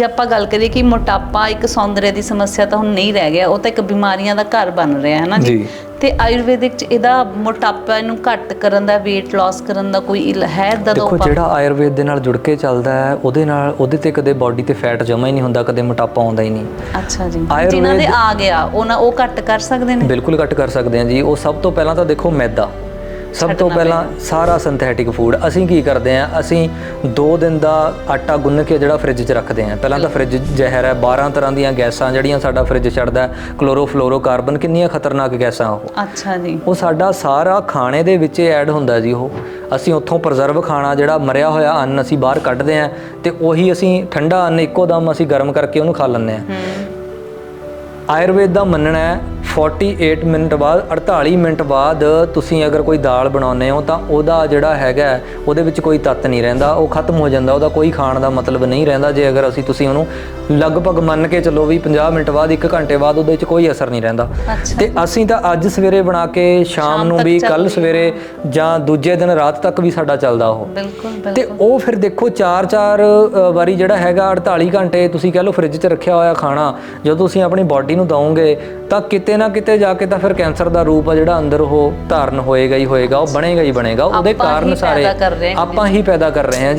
ਜੇ ਆਪਾਂ ਗੱਲ ਕਰੀਏ ਕਿ ਮੋਟਾਪਾ ਇੱਕ ਸੌਂਦਰਯ ਦੀ ਸਮੱਸਿਆ ਤਾਂ ਹੁਣ ਨਹੀਂ ਰਹਿ ਗਿਆ ਉਹ ਤਾਂ ਇੱਕ ਬਿਮਾਰੀਆਂ ਦਾ ਘਰ ਬਣ ਰਿਹਾ ਹੈ ਨਾ ਜੀ। ਤੇ ਆਯੁਰਵੈਦਿਕ ਚ ਇਹਦਾ ਮੋਟਾਪਾ ਨੂੰ ਘੱਟ ਕਰਨ ਦਾ weight loss ਕਰਨ ਦਾ ਕੋਈ ਇਲ ਹੈ ਏਦਾਂ ਦਾ ਦੇਖੋ? ਜਿਹੜਾ ਆਯੁਰਵੇਦ ਦੇ ਨਾਲ ਜੁੜ ਕੇ ਚੱਲਦਾ ਹੈ ਉਹਦੇ ਨਾਲ ਉਹਦੇ ਤੇ ਕਦੇ ਬਾਡੀ ਤੇ ਫੈਟ ਜਮਾ ਹੀ ਨਹੀਂ ਹੁੰਦਾ ਕਦੇ ਮੋਟਾਪਾ ਆਉਂਦਾ ਹੀ ਨਹੀਂ। ਅੱਛਾ ਜੀ। ਜਿਨ੍ਹਾਂ ਦੇ ਆ ਗਿਆ ਉਹਨਾਂ ਉਹ ਘੱਟ ਕਰ ਸਕਦੇ ਨੇ? ਬਿਲਕੁਲ ਘੱਟ ਕਰ ਸਕਦੇ ਹਾਂ ਜੀ। ਉਹ ਸਭ ਤੋਂ ਪਹਿਲਾਂ ਤਾਂ ਦੇਖੋ ਮੈਦਾ। ਸਭ ਤੋਂ ਪਹਿਲਾਂ ਸਾਰਾ ਸਿੰਥੈਟਿਕ ਫੂਡ ਅਸੀਂ ਕੀ ਕਰਦੇ ਹਾਂ? ਅਸੀਂ 2 ਦਿਨ ਦਾ ਆਟਾ ਗੁੰਨ ਕੇ ਜਿਹੜਾ ਫ੍ਰਿਜ 'ਚ ਰੱਖਦੇ ਹਾਂ। ਪਹਿਲਾਂ ਤਾਂ ਫ੍ਰਿਜ ਜ਼ਹਿਰ ਹੈ 12 ਤਰ੍ਹਾਂ ਦੀਆਂ ਗੈਸਾਂ ਜਿਹੜੀਆਂ ਸਾਡਾ ਫ੍ਰਿਜ ਛੱਡਦਾ ਕਲੋਰੋਫਲੋਰੋਕਾਰਬਨ ਕਿੰਨੀਆਂ ਖਤਰਨਾਕ ਗੈਸਾਂ ਉਹ। ਅੱਛਾ ਜੀ। ਉਹ ਸਾਡਾ ਸਾਰਾ ਖਾਣੇ ਦੇ ਵਿੱਚ ਐਡ ਹੁੰਦਾ ਜੀ ਉਹ। ਅਸੀਂ ਉੱਥੋਂ ਪ੍ਰੀਜ਼ਰਵ ਖਾਣਾ ਜਿਹੜਾ ਮਰਿਆ ਹੋਇਆ ਅੰਨ ਅਸੀਂ ਬਾਹਰ ਕੱਢਦੇ ਹਾਂ ਤੇ ਉਹੀ ਅਸੀਂ ਠੰਡਾ ਅੰਨ ਇੱਕੋ ਦਮ ਅਸੀਂ ਗਰਮ ਕਰਕੇ ਉਹਨੂੰ ਖਾ ਲੈਂਦੇ ਹੂੰ। ਆਯੁਰਵੇਦ ਦਾ ਮੰਨਣਾ ਹੈ 48 ਮਿੰਟ ਬਾਅਦ 48 ਮਿੰਟ ਬਾਅਦ ਤੁਸੀਂ ਅਗਰ ਕੋਈ ਦਾਲ ਬਣਾਉਂਦੇ ਹੋ, ਤਾਂ ਉਹਦਾ ਜਿਹੜਾ ਹੈਗਾ ਉਹਦੇ ਵਿੱਚ ਕੋਈ ਤੱਤ ਨਹੀਂ ਰਹਿੰਦਾ, ਉਹ ਖਤਮ ਹੋ ਜਾਂਦਾ, ਉਹਦਾ ਕੋਈ ਖਾਣ ਦਾ ਮਤਲਬ ਨਹੀਂ ਰਹਿੰਦਾ। ਜੇ ਅਗਰ ਅਸੀਂ ਤੁਸੀਂ ਉਹਨੂੰ ਲਗਭਗ ਮੰਨ ਕੇ ਚੱਲੋ ਵੀ 50 ਮਿੰਟ ਬਾਅਦ 1 ਘੰਟੇ ਬਾਅਦ ਉਹਦੇ ਵਿੱਚ ਕੋਈ ਅਸਰ ਨਹੀਂ ਰਹਿੰਦਾ। ਤੇ ਅਸੀਂ ਤਾਂ ਅੱਜ ਸਵੇਰੇ ਬਣਾ ਕੇ ਸ਼ਾਮ ਨੂੰ ਵੀ ਕੱਲ ਸਵੇਰੇ ਜਾਂ ਦੂਜੇ ਦਿਨ ਰਾਤ ਤੱਕ ਵੀ ਸਾਡਾ ਚੱਲਦਾ ਉਹ। ਬਿਲਕੁਲ ਤੇ ਉਹ ਫਿਰ ਦੇਖੋ 4-4 ਵਾਰੀ ਜਿਹੜਾ ਹੈਗਾ 48 ਘੰਟੇ ਤੁਸੀਂ ਕਹ ਲਓ ਫ੍ਰਿਜ 'ਚ ਰੱਖਿਆ ਹੋਇਆ ਖਾਣਾ ਜਦੋਂ ਤੁਸੀਂ ਆਪਣੀ ਬਾਡੀ ਨੂੰ ਦਵੋਗੇ ਤਾਂ ਕਿਤੇ ਨਾ ਕਿਤੇ ਜਾ ਕੇ ਤਾਂ ਫਿਰ ਕੈਂਸਰ ਦਾ ਰੂਪ ਆ ਜਿਹੜਾ ਅੰਦਰ ਉਹ ਧਾਰਨ ਹੋਏਗਾ ਹੀ ਹੋਏਗਾ ਉਹ ਬਣੇਗਾ ਹੀ ਬਣੇਗਾ। ਉਹਦੇ ਕਾਰਨ ਸਾਰੇ ਆਪਾਂ ਹੀ ਪੈਦਾ ਕਰ ਰਹੇ ਹਾਂ ਜੀ।